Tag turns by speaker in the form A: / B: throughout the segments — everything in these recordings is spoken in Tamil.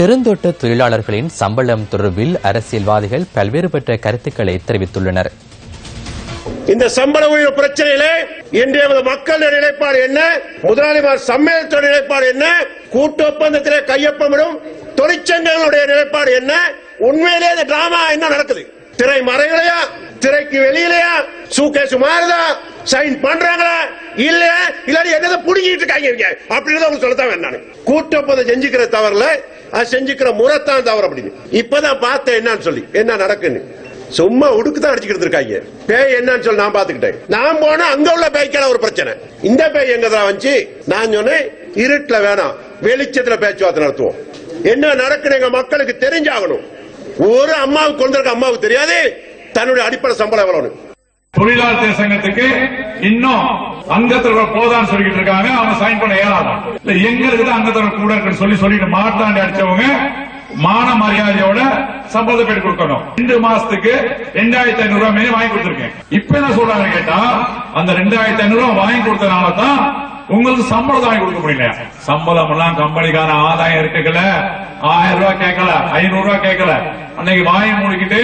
A: பெருந்தோட்ட தொழிலாளர்களின் சம்பளம் தொடர்பில் அரசியல்வாதிகள் பல்வேறுபட்ட கருத்துக்களை தெரிவித்துள்ளனர்.
B: இந்த சம்பள உயர்வு பிரச்சனையிலே இன்றைய மக்கள் நிலைப்பாடு என்ன? முதலாளிமார் சம்மேளனத்தோட நிலைப்பாடு என்ன? கூட்டு ஒப்பந்தத்திலே கையொப்பமிடும் தொழிற்சங்கங்களுடைய நிலைப்பாடு என்ன? உண்மையிலே இந்த டிராமா என்ன நடக்குது? திரை மறைகளையா திரைக்கு வெளியிலையா? சூகேஸ் மாறுதா சைன் பண்றாங்களா? இல்ல இல்லாட்டி என்னதை புடுங்கிட்டு இருக்காங்க இங்க அப்படின்னு உங்களுக்கு சொல்லத்தான் வேண்டாம் கூட்டு ஒப்பந்தம் செஞ்சுக்கிற தவறுல அது செஞ்சுக்கிற முறைத்தான் தவறு அப்படின்னு இப்பதான் பார்த்தேன் என்னன்னு சொல்லி. என்ன நடக்குன்னு? சும்மா உடுக்கு தான் அடிச்சுக்கிட்டு இருக்காங்க பேய் என்னன்னு சொல்லி நான் பாத்துக்கிட்டேன் நான் போனா அங்க உள்ள பேய்க்கான ஒரு பிரச்சனை. இந்த பேய் எங்கதான் வந்துச்சு? நான் சொன்னேன் இருட்டுல வேணாம். வெளிச்சத்துல பேச்சுவார்த்தை நடத்துவோம். என்ன நடக்குது எங்க மக்களுக்கு தெரிஞ்சாகணும். ஒரு அம்மாவுக்கு கொண்டிருக்க அம்மாவுக்கு தெரியாது. தன்னுடைய அடிப்படை சம்பளம் எவ்வளவுன்னு.
C: தொழிலாளர் சங்கத்துக்கு இன்னும் அங்கத்தவர் போதான்னு சொல்லிட்டு இருக்காங்க. அவங்க சைன் பண்ண ஏறாதான் இல்ல எங்களுக்கு தான் அங்கத்தவர் கூட இருக்குன்னு சொல்லி சொல்லிட்டு மாட்டாண்டி அடிச்சவங்க மான மரியாதையோட சம்பளத்தை பெற்று கொடுக்கணும். ரெண்டு மாசத்துக்கு ரெண்டாயிரத்தி ஐநூறு ரூபாய் மேலே வாங்கி கொடுத்துருக்கேன். இப்ப என்ன சொல்றாங்க கேட்டா அந்த ரெண்டாயிரத்தி ஐநூறு ரூபாய் வாங்கி கொடுத்தனால தான் உங்களுக்கு சம்பளம் வாங்கி கொடுக்க முடியல சம்பளம் எல்லாம் கம்பெனிக்கான ஆதாயம் இருக்குல்ல ஆயிரம் ரூபாய் கேட்கல ஐநூறு ரூபாய் கேட்கல. அன்னைக்கு வாங்கி முடிக்கிட்டு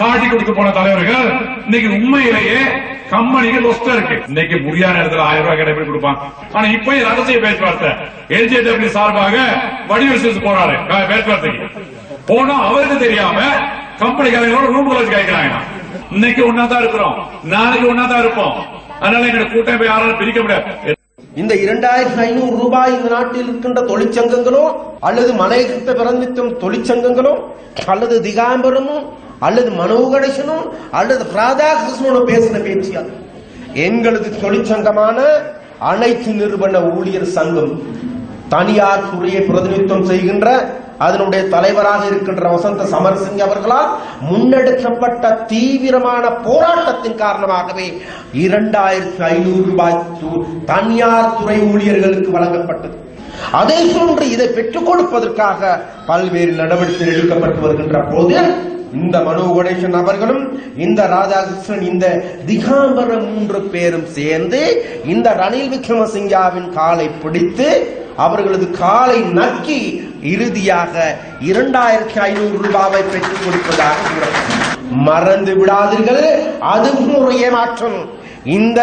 C: காட்டி கொடுத்து போன தலைவர்கள் இன்னைக்கு உண்மையிலேயே கம்பெனிக்கு லொஸ்டா இருக்கு. இன்னைக்கு முடியாத இடத்துல ஆயிரம் ரூபாய் கடை கொடுப்பான். ஆனா இப்ப ரகசிய பேச்சுவார்த்தை. எல்ஜேடபிள்யூ சார்பாக வடிவல் போறாரு. பேச்சுவார்த்தைக்கு. போனா அவருக்கு தெரியாம கம்பெனிக்காரங்களோட ரூம் வச்சு கேட்கிறாங்க. இன்னைக்கு ஒன்னாதான் இருக்கிறோம். நாளைக்கு ஒன்னாதான் இருப்போம். அதனால எங்க கூட்டம் போய் யாராலும் பிரிக்க முடியாது.
D: இந்த இரண்டாயிரத்தி ஐநூறு ரூபாய் இந்த நாட்டில் இருக்கின்ற தொழிற்சங்கங்களோ அல்லது மலையகத்தை பிறந்திக்கும் தொழிற்சங்கங்களோ அல்லது திகாம்பரமும் அல்லது மனோ கணேசனும் அல்லது ராதாகிருஷ்ணனும் பேசின பேச்சியா எங்களது தொழிற்சங்கமான அனைத்து நிறுவன ஊழியர் சங்கம் தனியார் துறையை பிரதிநிதித்துவம் செய்கின்ற அதனுடைய தலைவராக இருக்கின்ற வசந்த சமரசிங் அவர்களால் முன்னெடுக்கப்பட்ட தீவிரமான போராட்டத்தின் காரணமாகவே இரண்டாயிரத்தி ஐநூறு ரூபாய் தனியார் துறை ஊழியர்களுக்கு வழங்கப்பட்டது. அதே போன்று இதை பெற்றுக் கொடுப்பதற்காக பல்வேறு நடவடிக்கைகள் எடுக்கப்பட்டு வருகின்ற போது இந்த மனு கணேசன் அவர்களும் இந்த ராதாகிருஷ்ணன் இந்த திகாம்பர மூன்று பேரும் சேர்ந்து இந்த ரணில் விக்ரமசிங்காவின் காலை பிடித்து அவர்களது காலை நக்கி இறுதியாக இரண்டாயிரத்தி ஐநூறு ரூபாவை பெற்றுக் கொடுப்பதாக மறந்து விடாதீர்கள் அதுவும் ஒரு ஏமாற்றம். இந்த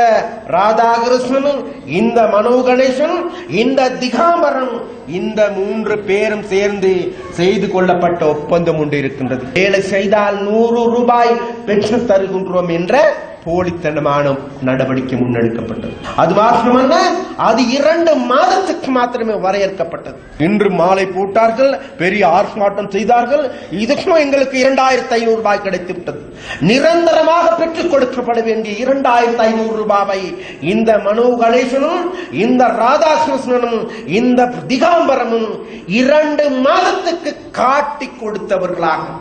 D: ராதாகிருஷ்ணனும் இந்த மனோ கணேசன் இந்த திகாம்பரன் இந்த மூன்று பேரும் சேர்ந்து செய்து கொள்ளப்பட்ட ஒப்பந்தம் ஒன்று இருக்கின்றது. வேலை செய்தால் நூறு ரூபாய் பெற்று தருகின்றோம் என்ற போலித்தனமான நடவடிக்கை முன்னெடுக்கப்பட்டது. அது மாத்திரமல்ல அது இரண்டு மாதத்துக்கு மாத்திரமே வரையறுக்கப்பட்டது. இன்று மாலை போட்டார்கள் பெரிய ஆர்ப்பாட்டம் செய்தார்கள் இதுக்கும் எங்களுக்கு இரண்டாயிரத்தி ஐநூறு ரூபாய் கிடைத்து விட்டது நிரந்தரமாக பெற்றுக் கொடுக்கப்பட வேண்டிய இரண்டாயிரத்தி ஐநூறு ரூபாவை இந்த மனோ கணேசனும் இந்த ராதாகிருஷ்ணனும் இந்த திகாம்பரமும் இரண்டு மாதத்துக்கு காட்டி கொடுத்தவர்களாகும்.